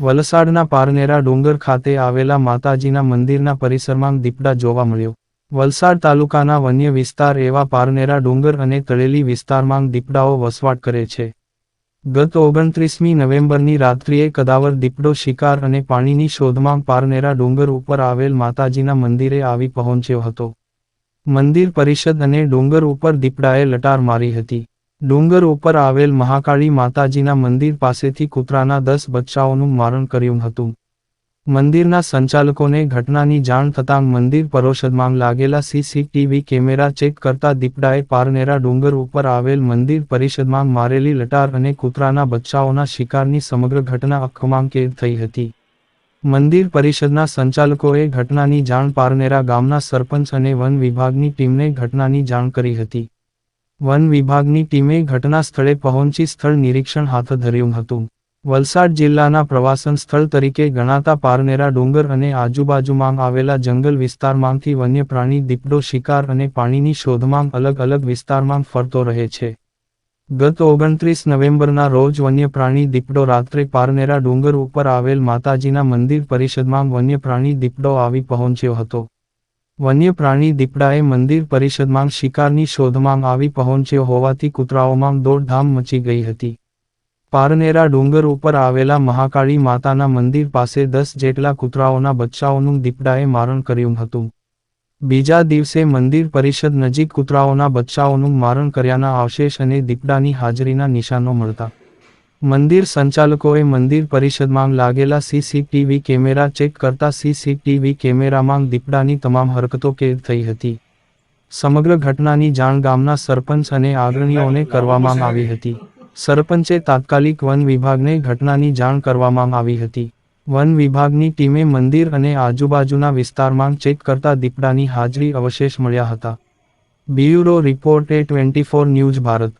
વલસાડના પારનેરા ડુંગર ખાતે આવેલા માતાજીના મંદિરના પરિસરમાં દીપડા જોવા મળ્યો. વલસાડ તાલુકાના વન્ય વિસ્તાર એવા પારનેરા ડુંગર અને તળેલી વિસ્તારમાં દીપડાઓ વસવાટ કરે છે. ગત ઓગણત્રીસમી નવેમ્બરની રાત્રિએ કદાવર દીપડો શિકાર અને પાણીની શોધમાં પારનેરા ડુંગર ઉપર આવેલ માતાજીના મંદિરે આવી પહોંચ્યો હતો. મંદિર પરિષદ અને ડુંગર ઉપર દીપડાએ લટાર મારી હતી. ડુંગર ઉપર આવેલ મહાકાળી માતાજીના મંદિર પાસેથી કૂતરાના દસ બચ્ચાઓનું મારણ કર્યું હતું. મંદિરના સંચાલકોને ઘટનાની જાણ થતાં મંદિર પરોષદમાં લાગેલા સીસીટીવી કેમેરા ચેક કરતા દીપડાએ પારનેરા ડુંગર ઉપર આવેલ મંદિર પરિષદમાં મારેલી લટાર અને કૂતરાના બચ્ચાઓના શિકારની સમગ્ર ઘટના અખમાં કેદ થઈ હતી. મંદિર પરિષદના સંચાલકોએ ઘટનાની જાણ પારનેરા ગામના સરપંચ અને વન વિભાગની ટીમને ઘટનાની જાણ કરી હતી. વન વિભાગની ટીમે ઘટના સ્થળે પહોંચી સ્થળ નિરીક્ષણ હાથ ધર્યું હતું. વલસાડ જિલ્લાના પ્રવાસન સ્થળ તરીકે ગણાતા પારનેરા ડુંગર અને આજુબાજુમાં આવેલા જંગલ વિસ્તારમાંથી વન્ય પ્રાણી દીપડો શિકાર અને પાણીની શોધમાં અલગ અલગ વિસ્તારમાં ફરતો રહે છે. ગત ઓગણત્રીસ નવેમ્બરના રોજ વન્ય પ્રાણી દીપડો રાત્રે પારનેરા ડુંગર ઉપર આવેલ માતાજીના મંદિર પરિષદમાં વન્ય પ્રાણી દીપડો આવી પહોંચ્યો હતો. વન્ય પ્રાણી દીપડાએ મંદિર પરિષદમાં શિકારની શોધમાં આવી પહોંચ્યો હોવાથી કૂતરાઓમાં દોડધામ મચી ગઈ હતી. પારનેરા ડુંગર ઉપર આવેલા મહાકાળી માતાના મંદિર પાસે દસ જેટલા કૂતરાઓના બચ્ચાઓનું દીપડાએ મારણ કર્યું હતું. બીજા દિવસે મંદિર પરિષદ નજીક કૂતરાઓના બચ્ચાઓનું મારણ કર્યાના અવશેષ અને દીપડાની હાજરીના નિશાનો મળતા મંદિર સંચાલકોએ મંદિર પરિષદમાં લાગેલા સીસીટીવી કેમેરા ચેક કરતા સીસીટીવી કેમેરામાં દીપડાની તમામ હરકતો કેદ થઈ હતી. સમગ્ર ઘટનાની જાણ ગામના સરપંચ અને આગ્રણીઓને કરવામાં આવી હતી. સરપંચે તાત્કાલિક વન વિભાગને ઘટનાની જાણ કરવામાં આવી હતી. વન વિભાગની ટીમે મંદિર અને આજુબાજુના વિસ્તારમાં ચેક કરતા દીપડાની હાજરી અવશેષ મળ્યા હતા. Bureau report twenty news Bharat.